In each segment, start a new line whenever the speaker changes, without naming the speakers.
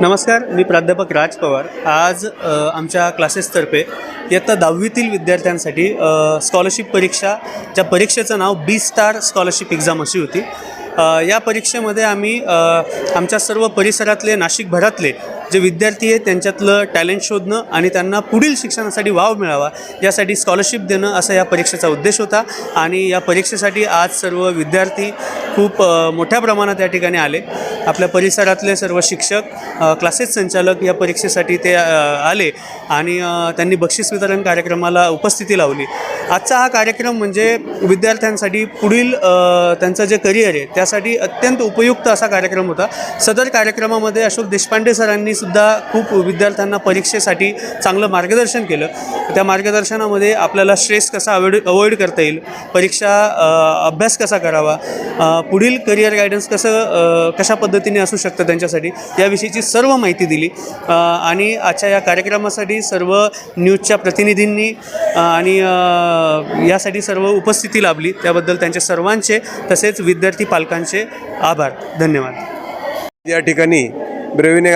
नमस्कार मी प्राध्यापक राज पवार. आज आमच्या क्लासेसतर्फे इयत्ता दहावीतील विद्यार्थ्यांसाठी स्कॉलरशिप परीक्षा ज्या परीक्षेचं नाव बी स्टार स्कॉलरशिप एक्झाम अशी होती. या परीक्षेमध्ये आम्ही आमच्या सर्व परिसरातले नाशिकभरातले जे विद्यार्थी आहेत त्यांच्यातलं टॅलेंट शोधणं आणि त्यांना पुढील शिक्षणासाठी वाव मिळावा यासाठी स्कॉलरशिप देणं असा या परीक्षेचा उद्देश होता. आणि या परीक्षेसाठी आज सर्व विद्यार्थी खूप मोठ्या प्रमाणात या ठिकाणी आले. आपल्या परिसरातले सर्व शिक्षक क्लासेस संचालक या परीक्षेसाठी ते आले आणि त्यांनी बक्षीस वितरण कार्यक्रमाला उपस्थिती लावली. आजचा हा कार्यक्रम म्हणजे विद्यार्थ्यांसाठी पुढील त्यांचं जे करिअर आहे त्यासाठी अत्यंत उपयुक्त असा कार्यक्रम होता. सदर कार्यक्रमामध्ये अशोक देशपांडे सरांनी सुद्धा खूप विद्यार्थ्यांना परीक्षेसाठी चांगलं मार्गदर्शन केलं. त्या मार्गदर्शनामध्ये आपल्याला स्ट्रेस कसा अवॉइड अवॉइड करता येईल परीक्षा अभ्यास कसा करावा पुढील करिअर गायडन्स कसं कशा पद्धतीने असू शकतं त्यांच्यासाठी याविषयीची सर्व माहिती दिली. आणि आजच्या या कार्यक्रमासाठी सर्व न्यूजच्या प्रतिनिधींनी आणि यासाठी सर्व उपस्थिती लाभली. त्याबद्दल त्यांच्या सर्वांचे तसेच विद्यार्थी पालकांचे आभार. धन्यवाद.
या ठिकाणी ब्रेविने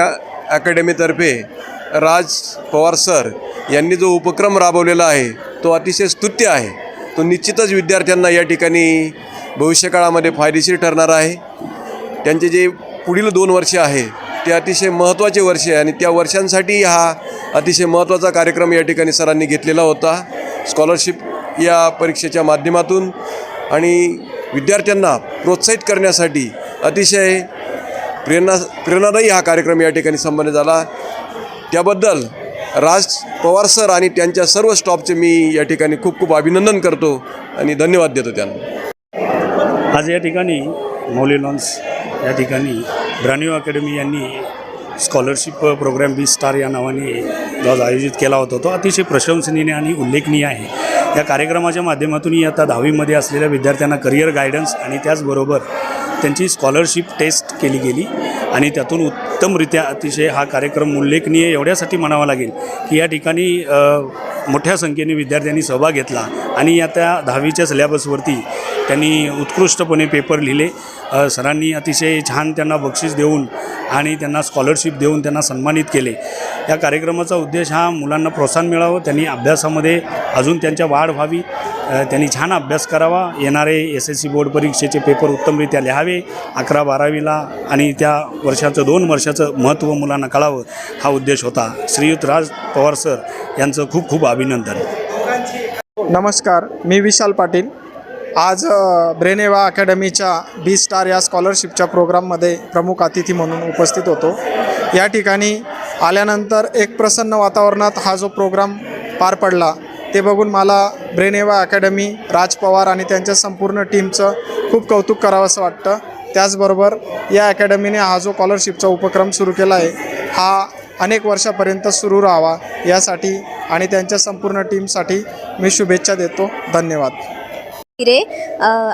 अकॅडमीतर्फे राज पवार सर यांनी जो उपक्रम राबवलेला आहे तो अतिशय स्तुत्य आहे. तो निश्चितच विद्यार्थ्यांना या ठिकाणी भविष्यकाळामध्ये फायदेशीर ठरणार आहे. त्यांचे जे पुढील दोन वर्षे आहे ते अतिशय महत्त्वाचे वर्ष आहे आणि त्या वर्षांसाठी हा अतिशय महत्त्वाचा कार्यक्रम या ठिकाणी सरांनी घेतलेला होता. स्कॉलरशिप या परीक्षेच्या माध्यमातून आणि विद्यार्थ्यांना प्रोत्साहित करण्यासाठी अतिशय प्रेरणा प्रेरणादायी हा कार्यक्रम या ठिकाणी संपन्न झाला. त्याबद्दल राज पवार सर आणि त्यांच्या सर्व स्टॉपचे मी या ठिकाणी खूप खूप अभिनंदन करतो आणि धन्यवाद देतो त्यांना.
आज या ठिकाणी मौली लॉन्स या ठिकाणी ब्रान्यू अकॅडमी यांनी स्कॉलरशिप प्रोग्राम बी स्टार या नावाने आज आयोजित केला होता तो अतिशय प्रशंसनीय आणि उल्लेखनीय आहे. या कार्यक्रमाच्या माध्यमातून आता दहावीमध्ये असलेल्या विद्यार्थ्यांना करिअर गायडन्स आणि त्याचबरोबर त्यांची स्कॉलरशिप टेस्ट केली गेली. आणि त्यातून उत्तमरित्या अतिशय हा कार्यक्रम उल्लेखनीय एवढ्यासाठी म्हणावा लागेल की या ठिकाणी मोठ्या संख्येने विद्यार्थ्यांनी सहभाग घेतला. आणि या त्या दहावीच्या सिलेबसवरती त्यांनी उत्कृष्टपणे पेपर लिहिले. सरांनी अतिशय छान त्यांना बक्षीस देऊन आणि त्यांना स्कॉलरशिप देऊन त्यांना सन्मानित केले. या कार्यक्रमाचा उद्देश हा मुलांना प्रोत्साहन मिळावं त्यांनी अभ्यासामध्ये अजून त्यांच्या वाढ व्हावी. त्यांनी छान अभ्यास करावा. येणारे एस एस सी बोर्ड परीक्षेचे पेपर उत्तमरित्या लिहावे. अकरा बारावीला आणि त्या वर्षाचं दोन वर्षाचं महत्त्व मुलांना कळावं हा उद्देश होता. श्रीयुत राज पवार सर यांचं खूप खूप अभिनंदन.
नमस्कार मी विशाल पाटील. आज ब्रेनेवा अकॅडमीच्या बी स्टार या स्कॉलरशिपच्या प्रोग्राममध्ये प्रमुख अतिथी म्हणून उपस्थित होतो. या ठिकाणी आल्यानंतर एक प्रसन्न वातावरणात हा जो प्रोग्राम पार पडला ते बघून मला ब्रेनेवा अकॅडमी राज पवार आणि त्यांच्या संपूर्ण टीमचं खूप कौतुक करावंसं वाटतं. त्याचबरोबर या अकॅडमीने हा जो स्कॉलरशिपचा उपक्रम सुरू केला आहे हा अनेक वर्षापर्यंत सुरू राहावा यासाठी आणि त्यांच्या संपूर्ण टीमसाठी मी शुभेच्छा देतो. धन्यवाद.
रे.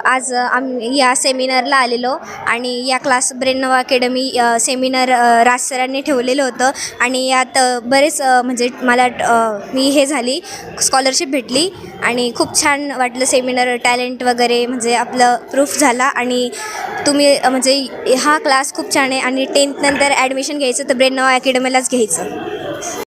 आज आम या सेमिनारला आलेलो आणि या क्लास ब्रेनवा अकॅडमी सेमिनार राज सरांनी ठेवलेलं होतं आणि यात बरेच म्हणजे मला मी हे झाली स्कॉलरशिप भेटली आणि खूप छान वाटलं सेमिनार टॅलेंट वगैरे म्हणजे आपलं प्रूफ झाला आणि तुम्ही म्हणजे हा क्लास खूप छान आहे आणि टेन्थनंतर ॲडमिशन घ्यायचं तर ब्रेनवा अकॅडमीलाच घ्यायचं.